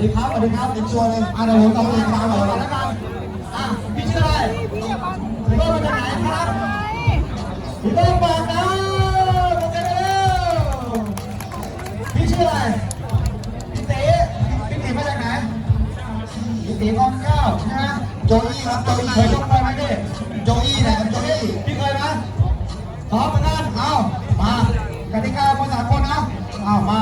คุณครับเป็นชัวร์เลยอะเดี๋ยวผมต้องเป็นมาก่อนแล้วกันอะพี่ชื่ออะไรพี่เบิ้มมาจากไหนครับพี่เบิ้มบอกนะบอกกันแล้วพี่ชื่ออะไรพี่เต๋พี่เต๋มาจากไหนพี่เต๋กองเก้าใช่ไหมโจอี้ครับโจอี้เคยชกไปไหมพี่โจอี้นะครับโจอี้พี่เคยไหมพร้อมกันนะเอามากติกาภาษากลนะเอามา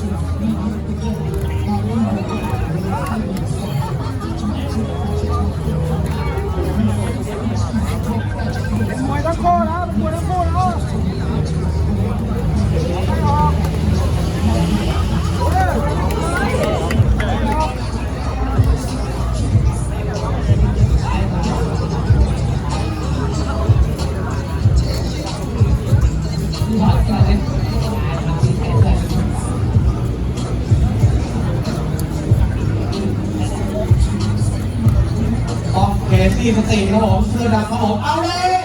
พร้ ไม่อเออออกเคซี่สติครับผมเสื้อดำครับผมเอาเลย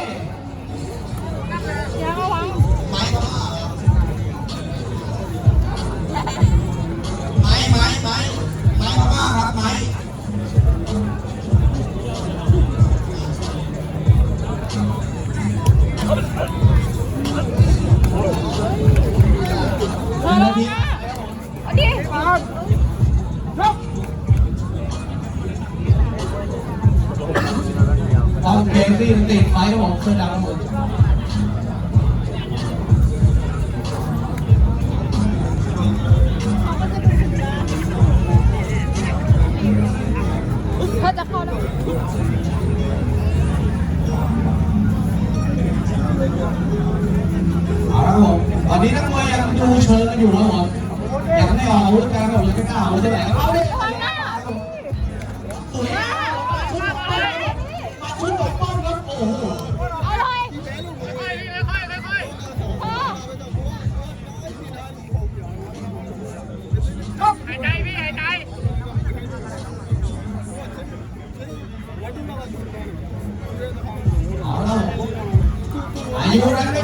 ออกเคซี่สติดไม้ครับผมเสื้อดำครับผมถ้าจะเข้าแล้วเอาละครับผมตอนนี้นักมวยยังดูเชิงกันอยู่ครับผมยังไม่ออกอาวุธกันครับผมยังไม่กล้าออาวุธเท่าไหร่เอาเ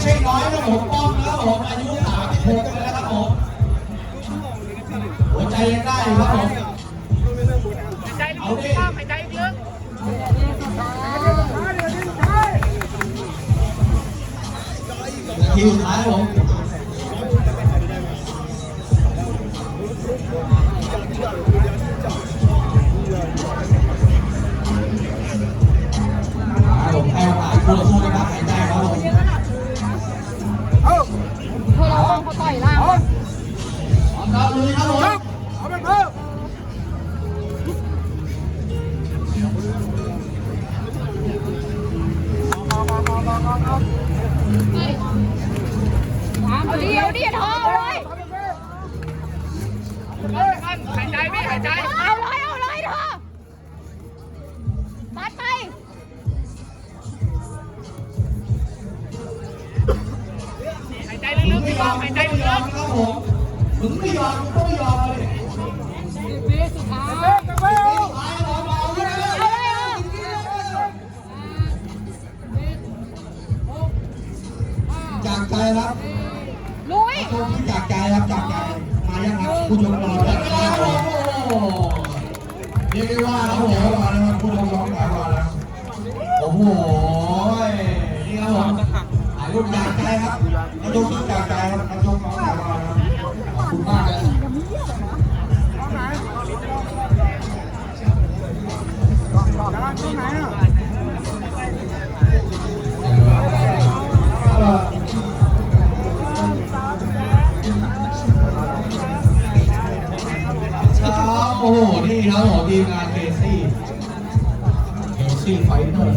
ใช่น้อยนะผมป้องแล้วผมอายุสามสิบหกแล้วครับผมหัวใจยังได้ครับผมเอาดินาทีสุดท้ายผมผมให้โอกาสคู่ต่อสู้นะครั ครับลุยครับผมเอาไปเพิ่มเอาดิเอาดิเธอเลยหายใจไม่หายใจ เอาเลยเอาเลยเธอปัดไปหายใจลึกๆพี่ยบออมกไม่หายใจลึก มมึงไม่ยอมมึงต้องไม่ยอมเลยสุดท้ายไปรอรอเลยเอาเลยเอาจากใจครับลุยโชคที่จากใจครับจากใจ มายังครับผู้ชมรอแล้วโอ้โหเรียกได้ว่าครับผมรอนะครับผู้ชมรอหลายวันแล้วโอ้โหนี่ครับผมถ่ายรูปจากใจครับแล้วดูที่จาก โอ้โห นี่ครับอมทีมงานเคซี่เคซี่ไฟนอล